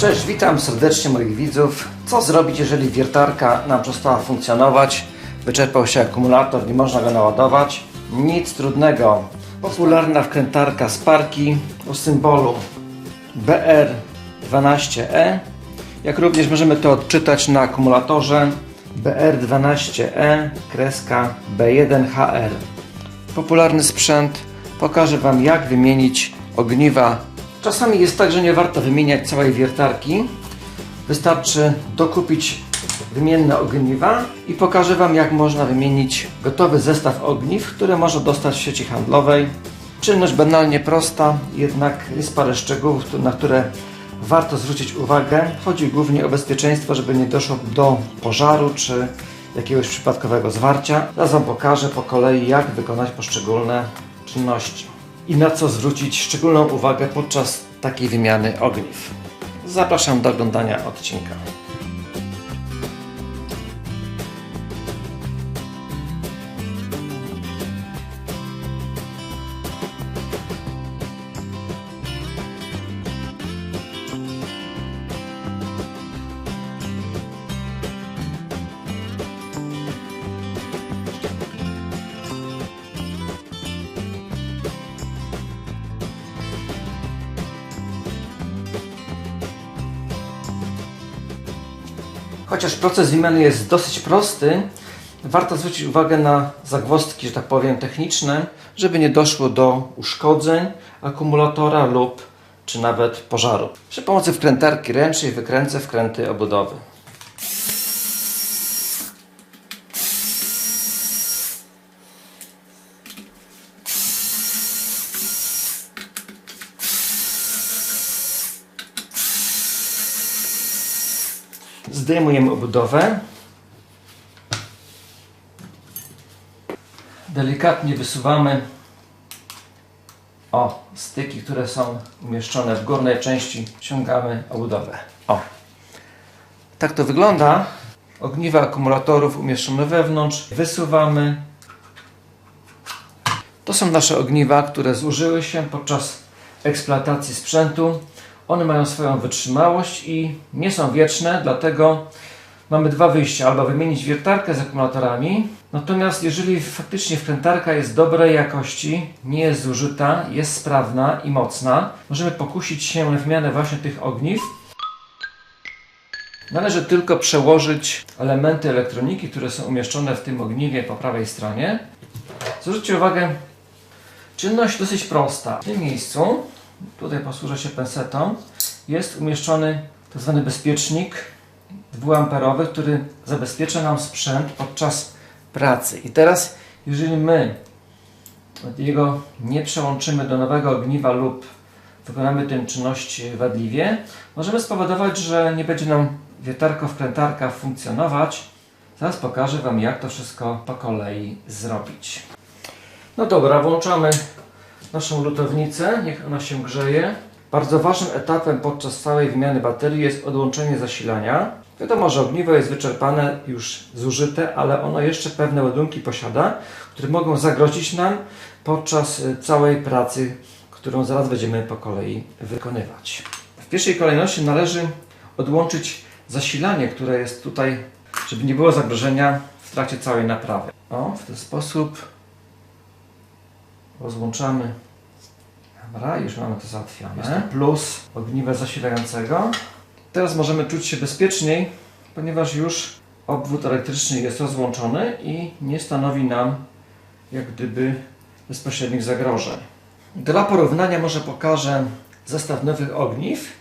Cześć, witam serdecznie moich widzów. Co zrobić, jeżeli wiertarka nam przestała funkcjonować? Wyczerpał się akumulator, nie można go naładować? Nic trudnego. Popularna wkrętarka z parki o symbolu BR12E. Jak również możemy to odczytać na akumulatorze BR12E kreska B1HR. Popularny sprzęt. Pokażę Wam jak wymienić ogniwa. Czasami jest tak, że nie warto wymieniać całej wiertarki. Wystarczy dokupić wymienne ogniwa i pokażę Wam jak można wymienić gotowy zestaw ogniw, które można dostać w sieci handlowej. Czynność banalnie prosta, jednak jest parę szczegółów, na które warto zwrócić uwagę. Chodzi głównie o bezpieczeństwo, żeby nie doszło do pożaru czy jakiegoś przypadkowego zwarcia. Zaraz Wam pokażę po kolei, jak wykonać poszczególne czynności i na co zwrócić szczególną uwagę podczas takiej wymiany ogniw. Zapraszam do oglądania odcinka. Chociaż proces wymiany jest dosyć prosty, warto zwrócić uwagę na zagwozdki, że tak powiem, techniczne, żeby nie doszło do uszkodzeń akumulatora lub czy nawet pożaru. Przy pomocy wkrętarki ręcznej wykręcę wkręty obudowy. Zdejmujemy obudowę. Delikatnie wysuwamy o styki, które są umieszczone w górnej części. Ściągamy obudowę. O. Tak to wygląda. Ogniwa akumulatorów umieszczone wewnątrz. Wysuwamy. To są nasze ogniwa, które zużyły się podczas eksploatacji sprzętu. One mają swoją wytrzymałość i nie są wieczne, dlatego mamy dwa wyjścia. Albo wymienić wiertarkę z akumulatorami, natomiast jeżeli faktycznie wkrętarka jest dobrej jakości, nie jest zużyta, jest sprawna i mocna, możemy pokusić się na wymianę właśnie tych ogniw. Należy tylko przełożyć elementy elektroniki, które są umieszczone w tym ogniwie po prawej stronie. Zwróćcie uwagę, czynność dosyć prosta. W tym miejscu tutaj posłużę się pensetą, jest umieszczony tak zwany bezpiecznik 2A, który zabezpiecza nam sprzęt podczas pracy. I teraz, jeżeli my jego nie przełączymy do nowego ogniwa lub wykonamy tę czynność wadliwie, możemy spowodować, że nie będzie nam wiertarka wkrętarka funkcjonować. Zaraz pokażę Wam, jak to wszystko po kolei zrobić. No dobra, włączamy naszą lutownicę, niech ona się grzeje. Bardzo ważnym etapem podczas całej wymiany baterii jest odłączenie zasilania. Wiadomo, że ogniwo jest wyczerpane, już zużyte, ale ono jeszcze pewne ładunki posiada, które mogą zagrozić nam podczas y, całej pracy, którą zaraz będziemy po kolei wykonywać. W pierwszej kolejności należy odłączyć zasilanie, które jest tutaj, żeby nie było zagrożenia w trakcie całej naprawy. O, w ten sposób rozłączamy. Dobra, już mamy to załatwione. Jest to plus ogniwa zasilającego. Teraz możemy czuć się bezpieczniej, ponieważ już obwód elektryczny jest rozłączony i nie stanowi nam jak gdyby bezpośrednich zagrożeń. Dla porównania może pokażę zestaw nowych ogniw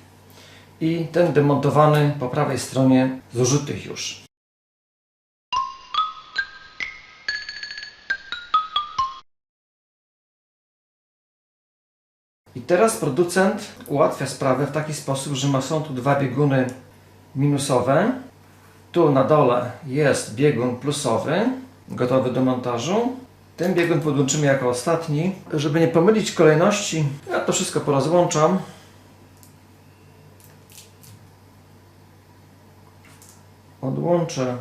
i ten demontowany po prawej stronie zużytych już. I teraz producent ułatwia sprawę w taki sposób, że ma, są tu dwa bieguny minusowe. Tu na dole jest biegun plusowy, gotowy do montażu. Ten biegun podłączymy jako ostatni. Żeby nie pomylić kolejności, ja to wszystko porozłączam. Odłączę.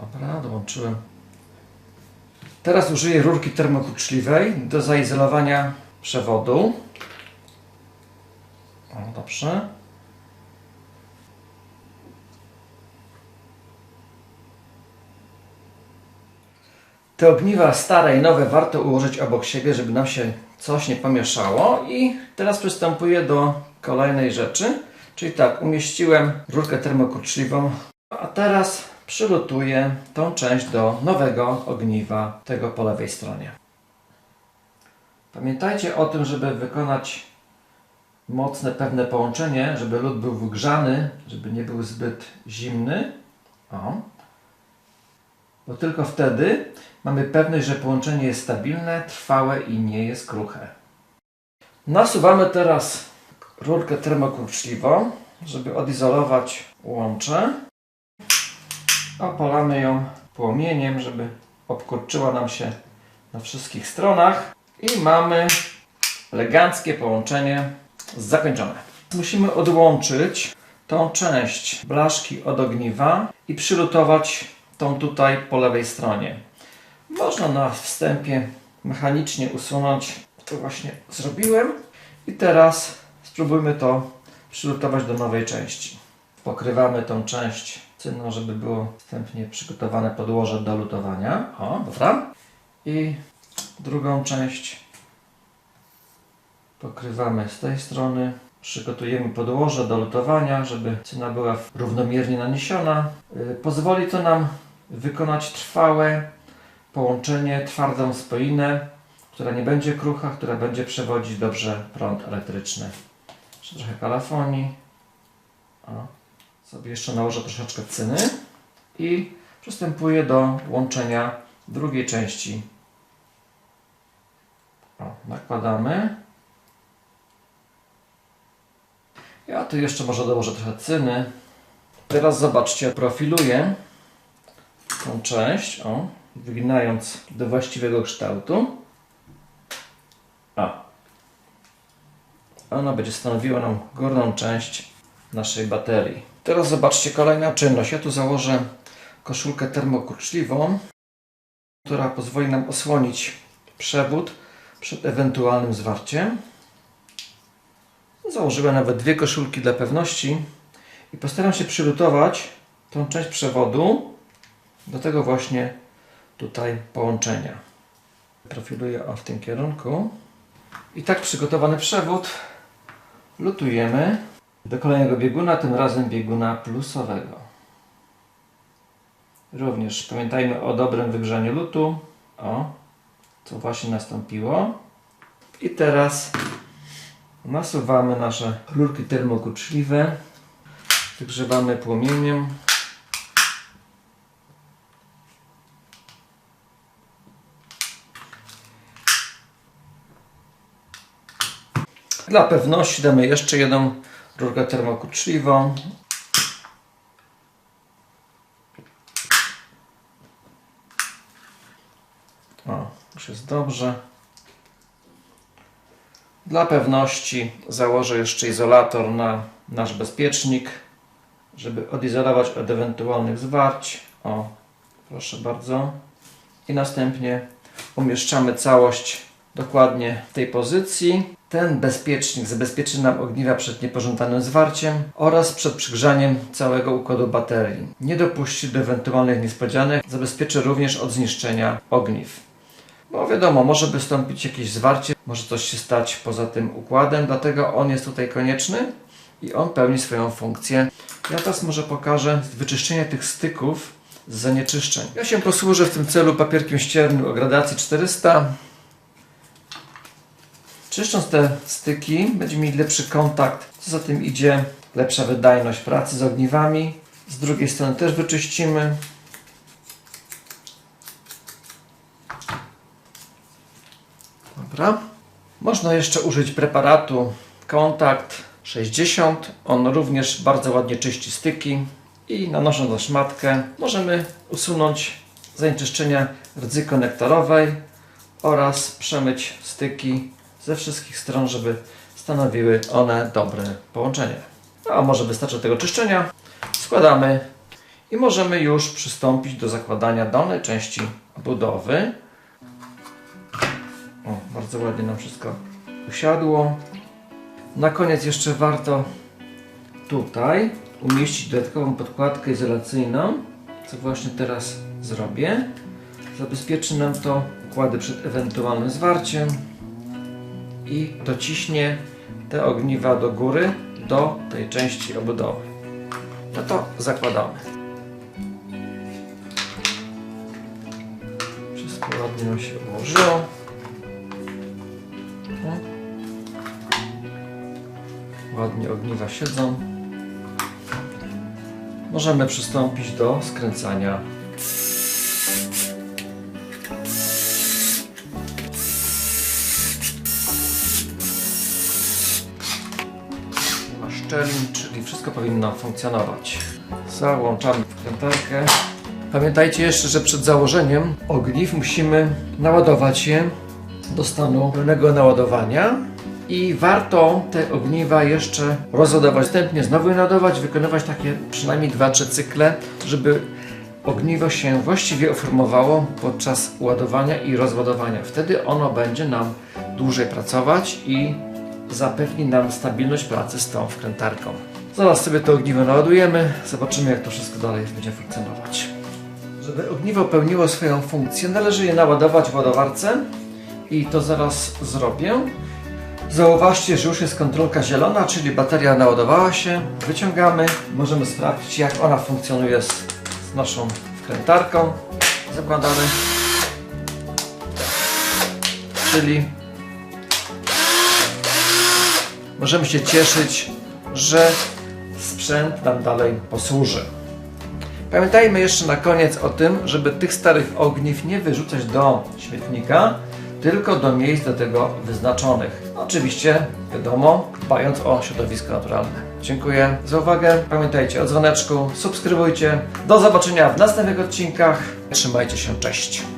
Dobra, dołączyłem Teraz użyję rurki termokurczliwej do zaizolowania przewodu. Dobrze. Te ogniwa stare i nowe warto ułożyć obok siebie, żeby nam się coś nie pomieszało. I teraz przystępuję do kolejnej rzeczy. Czyli tak, umieściłem rurkę termokurczliwą, a teraz przylutuję tą część do nowego ogniwa, tego po lewej stronie. Pamiętajcie o tym, żeby wykonać mocne pewne połączenie, żeby lód był wygrzany, żeby nie był zbyt zimny. O. Bo tylko wtedy mamy pewność, że połączenie jest stabilne, trwałe i nie jest kruche. Nasuwamy teraz rurkę termokurczliwą, żeby odizolować łącze. Opalamy ją płomieniem, żeby obkurczyła nam się na wszystkich stronach. I mamy eleganckie połączenie zakończone. Musimy odłączyć tą część blaszki od ogniwa i przylutować tą tutaj po lewej stronie. Można na wstępie mechanicznie usunąć. To właśnie zrobiłem. I teraz spróbujmy to przylutować do nowej części. Pokrywamy tą część cyną, żeby było wstępnie przygotowane podłoże do lutowania. O, dobra. I drugą część pokrywamy z tej strony. Przygotujemy podłoże do lutowania, żeby cyna była równomiernie naniesiona. Yy, Pozwoli to nam wykonać trwałe połączenie, twardą spoinę, która nie będzie krucha, która będzie przewodzić dobrze prąd elektryczny. Jeszcze trochę kalafonii. O, sobie jeszcze nałożę troszeczkę cyny i przystępuję do łączenia drugiej części. O, nakładamy. Ja tu jeszcze może dołożę trochę cyny. Teraz zobaczcie, profiluję tą część, o, wyginając do właściwego kształtu. A. Ona będzie stanowiła nam górną część naszej baterii. Teraz zobaczcie kolejna czynność. Ja tu założę koszulkę termokurczliwą, która pozwoli nam osłonić przewód przed ewentualnym zwarciem. Założyłem nawet dwie koszulki dla pewności i postaram się przylutować tą część przewodu do tego właśnie tutaj połączenia. Profiluję w tym kierunku. I tak przygotowany przewód lutujemy do kolejnego bieguna, tym razem bieguna plusowego. Również pamiętajmy o dobrym wygrzaniu lutu. O, co właśnie nastąpiło. I teraz nasuwamy nasze rurki termokurczliwe. Wygrzewamy płomieniem. Dla pewności damy jeszcze jedną rurkę termokurczliwą. O, już jest dobrze. Dla pewności założę jeszcze izolator na nasz bezpiecznik, żeby odizolować od ewentualnych zwarć. O, proszę bardzo. I następnie umieszczamy całość dokładnie w tej pozycji. Ten bezpiecznik zabezpieczy nam ogniwa przed niepożądanym zwarciem oraz przed przygrzaniem całego układu baterii. Nie dopuści do ewentualnych niespodzianek, zabezpieczy również od zniszczenia ogniw. Bo wiadomo, może wystąpić jakieś zwarcie, może coś się stać poza tym układem, dlatego on jest tutaj konieczny i on pełni swoją funkcję. Ja teraz może pokażę wyczyszczenie tych styków z zanieczyszczeń. Ja się posłużę w tym celu papierkiem ściernym o gradacji 400. Czyszcząc te styki, będziemy mieli lepszy kontakt. Co za tym idzie, lepsza wydajność pracy z ogniwami. Z drugiej strony też wyczyścimy. Dobra. Można jeszcze użyć preparatu Kontakt 60. On również bardzo ładnie czyści styki. I nanosząc na szmatkę możemy usunąć zanieczyszczenia rdzy konektorowej oraz przemyć styki ze wszystkich stron, żeby stanowiły one dobre połączenie. No, a może wystarczy tego czyszczenia. Składamy i możemy już przystąpić do zakładania dolnej części budowy. O, bardzo ładnie nam wszystko usiadło. Na koniec jeszcze warto tutaj umieścić dodatkową podkładkę izolacyjną, co właśnie teraz zrobię. Zabezpieczy nam to układy przed ewentualnym zwarciem i dociśnie te ogniwa do góry, do tej części obudowy. No to zakładamy. Wszystko ładnie się ułożyło. Ładnie ogniwa siedzą. Możemy przystąpić do skręcania. Szczelin, czyli wszystko powinno funkcjonować. Załączamy wkrętarkę. Pamiętajcie jeszcze, że przed założeniem ogniw musimy naładować je do stanu pełnego naładowania i warto te ogniwa jeszcze rozładować, następnie znowu je naładować, wykonywać takie przynajmniej 2-3 cykle, żeby ogniwo się właściwie uformowało podczas ładowania i rozładowania. Wtedy ono będzie nam dłużej pracować i zapewni nam stabilność pracy z tą wkrętarką. Zaraz sobie to ogniwo naładujemy, zobaczymy jak to wszystko dalej będzie funkcjonować. Żeby ogniwo pełniło swoją funkcję, należy je naładować w ładowarce i to zaraz zrobię. Zauważcie, że już jest kontrolka zielona, czyli bateria naładowała się. Wyciągamy, możemy sprawdzić jak ona funkcjonuje z, z naszą wkrętarką. Zakładamy. Czyli możemy się cieszyć, że sprzęt nam dalej posłuży. Pamiętajmy jeszcze na koniec o tym, żeby tych starych ogniw nie wyrzucać do śmietnika, tylko do miejsc do tego wyznaczonych. Oczywiście, wiadomo, dbając o środowisko naturalne. Dziękuję za uwagę. Pamiętajcie o dzwoneczku, subskrybujcie. Do zobaczenia w następnych odcinkach. Trzymajcie się, cześć.